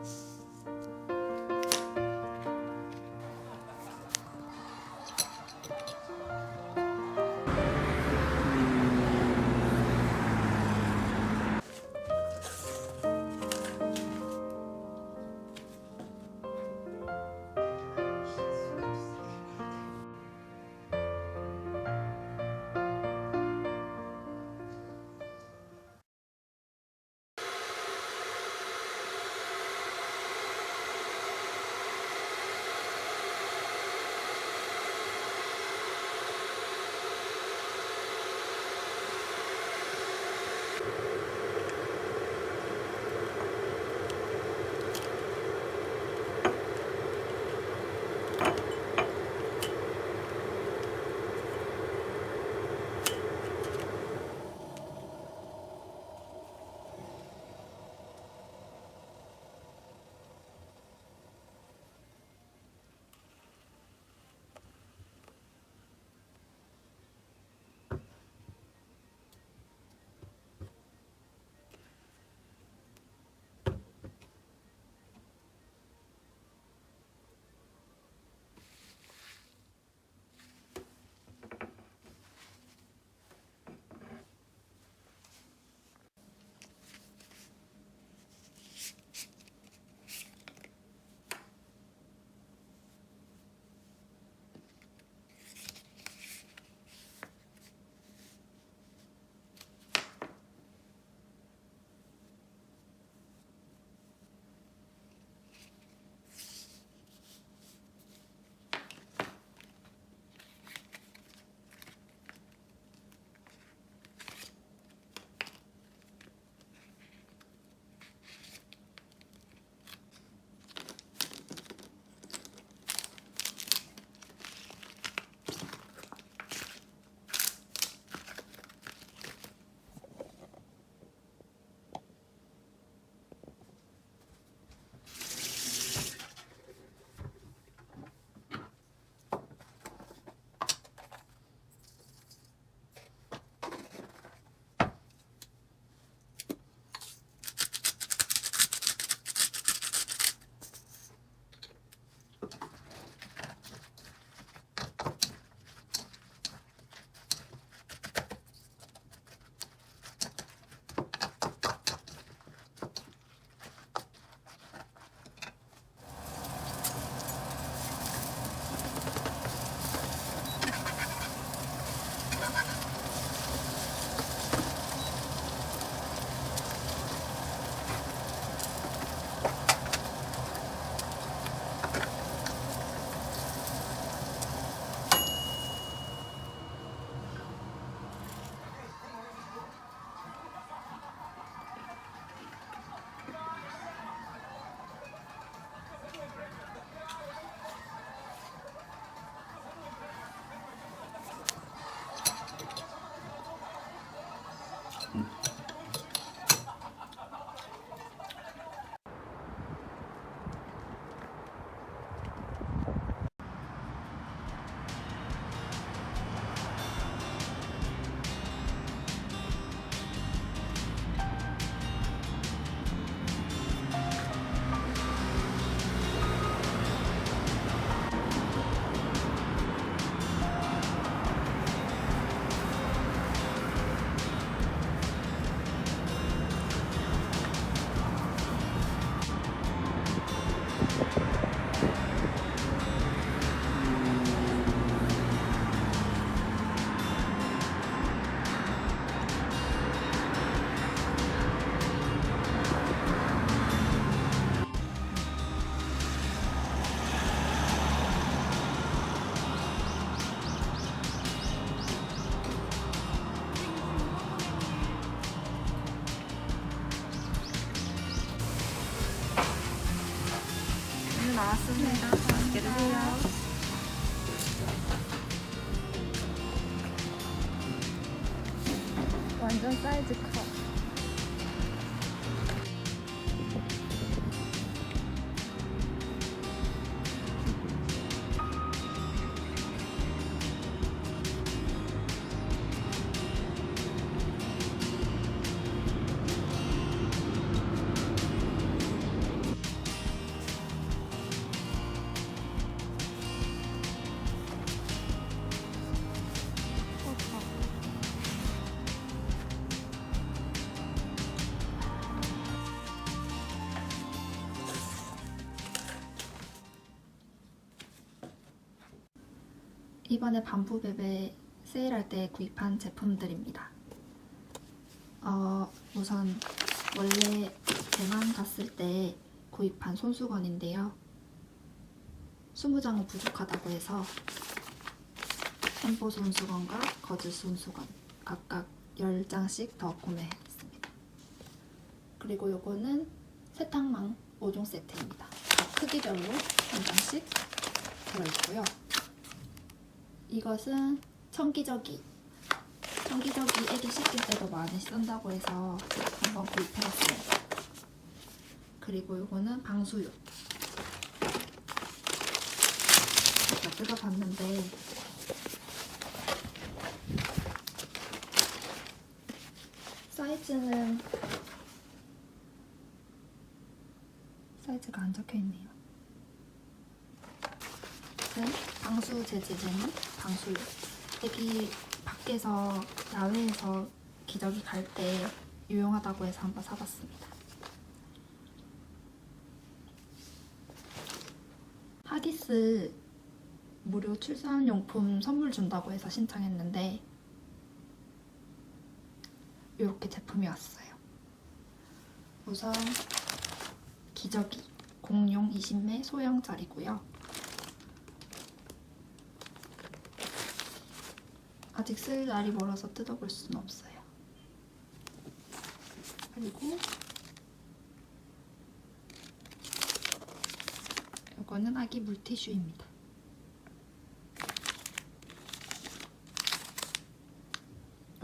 Jesus. 완전 사이즈 커. 이번에 반부베베 세일할 때 구입한 제품들입니다. 어, 우선 원래 대만 갔을 때 구입한 손수건인데요. 20장은 부족하다고 해서 템포 손수건과 거즈 손수건 각각 10장씩 더 구매했습니다. 그리고 요거는 세탁망 5종 세트입니다. 각 크기별로 한 장씩 들어있고요. 이것은 청기저귀. 청기저귀 애기 씻길 때도 많이 쓴다고 해서 한번 구입해봤습니다. 그리고 이거는 방수유. 제가 뜯어봤는데 사이즈는 사이즈가 안 적혀 있네요. 네, 방수 제제제는 방수유. 애기 밖에서 야외에서 기저귀 갈 때 유용하다고 해서 한번 사봤습니다. 하기스 무료 출산용품 선물 준다고 해서 신청했는데 이렇게 제품이 왔어요. 우선 기저귀 공용 20매 소형짜리고요. 아직 쓸 날이 멀어서 뜯어볼 수는 없어요. 그리고 이거는 아기 물티슈입니다.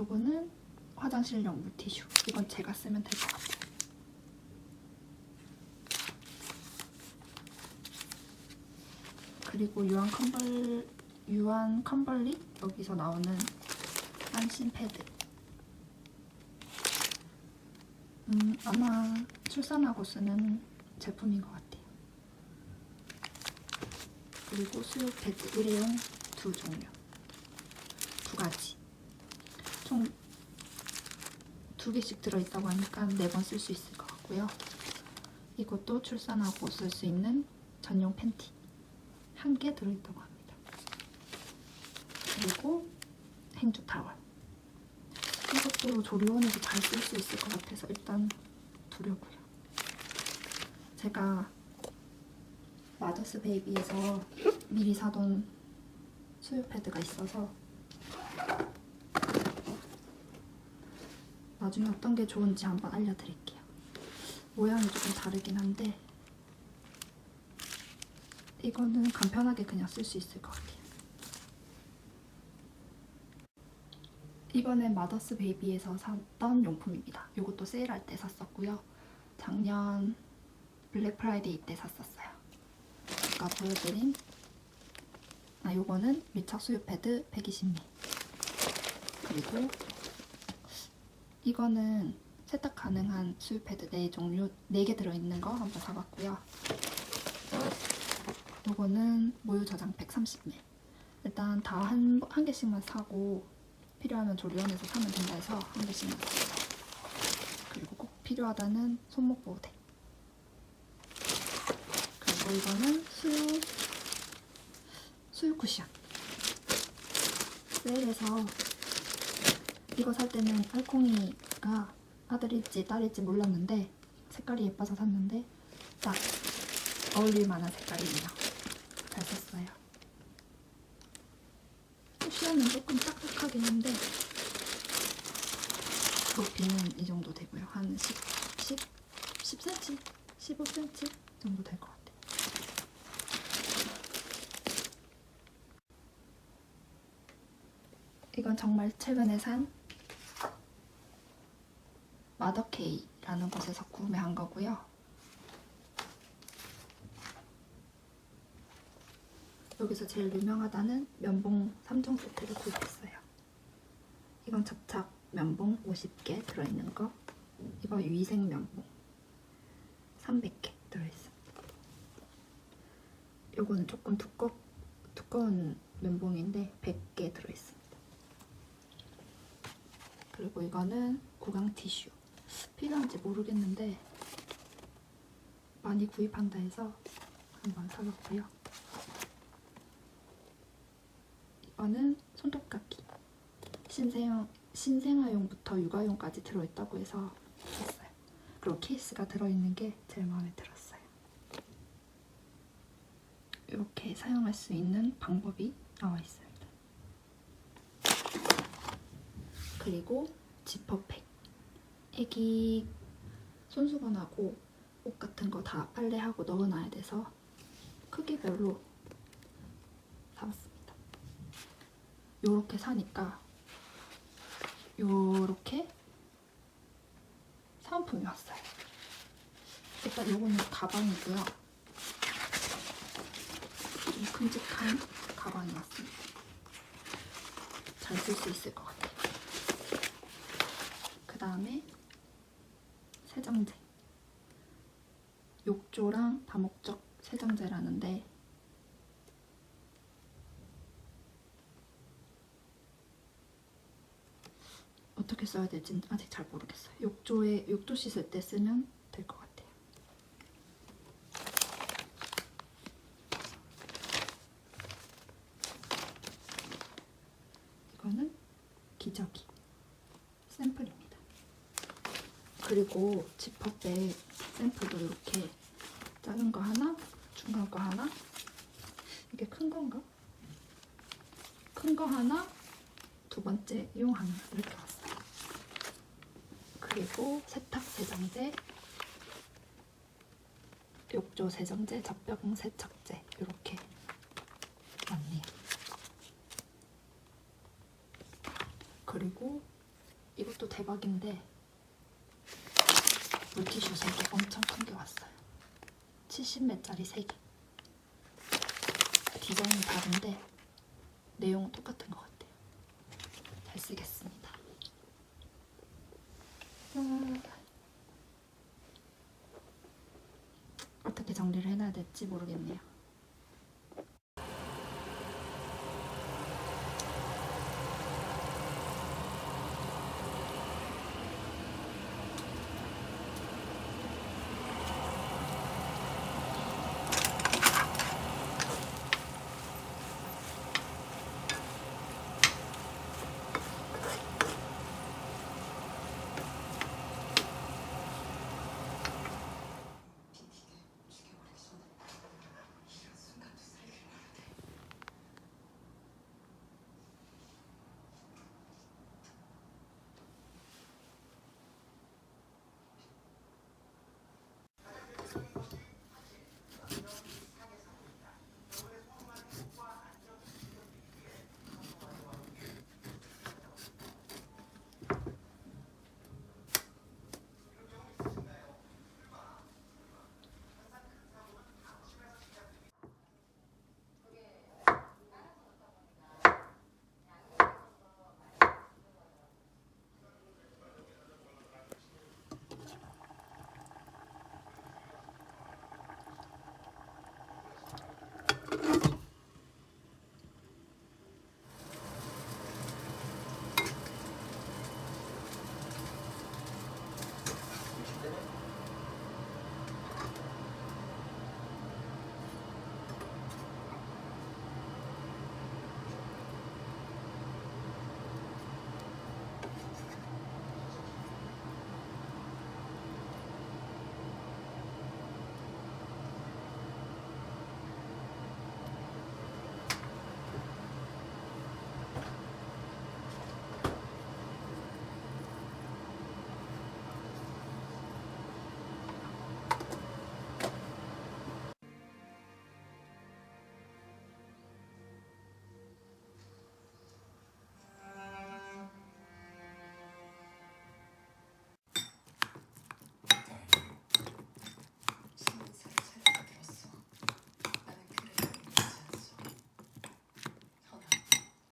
이거는 화장실용 물티슈. 이건 제가 쓰면 될 것 같아요. 그리고 유한 컴벌 유한 컴벌리 여기서 나오는 안심 패드. 음 아마 출산하고 쓰는 제품인 것 같아요. 그리고 수유 패드 일회용 두 종류, 두 가지. 총 두 개씩 들어있다고 하니까 네 번 쓸 수 있을 것 같고요. 이것도 출산하고 쓸 수 있는 전용 팬티 한 개 들어있다고 합니다. 그리고 행주 타월. 이것도 조리원에서 잘 쓸 수 있을 것 같아서 일단 두려고요. 제가 마더스 베이비에서 미리 사둔 수유 패드가 있어서 나중에 어떤 게 좋은지 한번 알려드릴게요. 모양이 조금 다르긴 한데 이거는 간편하게 그냥 쓸 수 있을 것 같아요. 이번엔 마더스 베이비에서 샀던 용품입니다. 이것도 세일할 때 샀었고요. 작년 블랙 프라이데이 때 샀었어요. 아까 보여드린 아 요거는 밀착 수유 패드 120미 그리고 이거는 세탁 가능한 수유 패드 4종류 4개 들어있는 거 한번 사봤고요. 요거는 모유 저장 130ml 일단 다 한 한 개씩만 사고 필요하면 조리원에서 사면 된다 해서 한 개씩만 샀어요. 그리고 꼭 필요하다는 손목 보호대 그리고 이거는 수유 수유 쿠션 세일해서 이거 살 때는 알콩이가 아들일지 딸일지 몰랐는데 색깔이 예뻐서 샀는데 딱 어울릴 만한 색깔이네요. 잘 썼어요. 쿠션은 조금 딱딱하긴 한데 높이는 이 정도 되고요. 한 10, 10, 10cm, 15cm 정도 될 것 같아요. 이건 정말 최근에 산 마더케이라는 곳에서 구매한 거고요. 여기서 제일 유명하다는 면봉 3종 세트를 구입했어요. 이건 접착 면봉 50개 들어있는 거. 이거 위생 면봉 300개 들어있습니다. 요거는 조금 두꺼, 두꺼운 면봉인데 100개 들어있습니다. 그리고 이거는 구강 티슈. 필요한지 모르겠는데 많이 구입한다 해서 한번 사봤고요. 거는 손톱깎이. 신생, 신생아용부터 육아용까지 들어있다고 해서 샀어요. 그리고 케이스가 들어있는 게 제일 마음에 들었어요. 이렇게 사용할 수 있는 방법이 나와 있습니다. 그리고 지퍼팩. 애기 손수건하고 옷 같은 거 다 빨래하고 넣어놔야 돼서 크기별로 사봤습니다. 요렇게 사니까 요렇게 사은품이 왔어요. 일단 요거는 가방이고요. 좀 큼직한 가방이 왔습니다. 잘 쓸 수 있을 것 같아요. 그 다음에 세정제. 욕조랑 다목적 세정제라는데 어떻게 써야 될지 아직 잘 모르겠어요. 욕조에 욕조 씻을 때 쓰면 될 것 같아요. 이거는 기저귀 샘플입니다. 그리고 지퍼백 샘플도 이렇게 작은 거 하나, 중간 거 하나, 이게 큰 건가? 큰 거 하나, 두 번째 용 하나 이렇게. 그리고 세탁 세정제, 욕조 세정제, 젖병 세척제 이렇게 왔네요. 그리고 이것도 대박인데 물티슈 3개 엄청 큰 게 왔어요. 70매짜리 3개. 디자인이 다른데 내용은 똑같은 것 같아요. 잘 쓰겠습니다. 음, 어떻게 정리를 해놔야 될지 모르겠네요.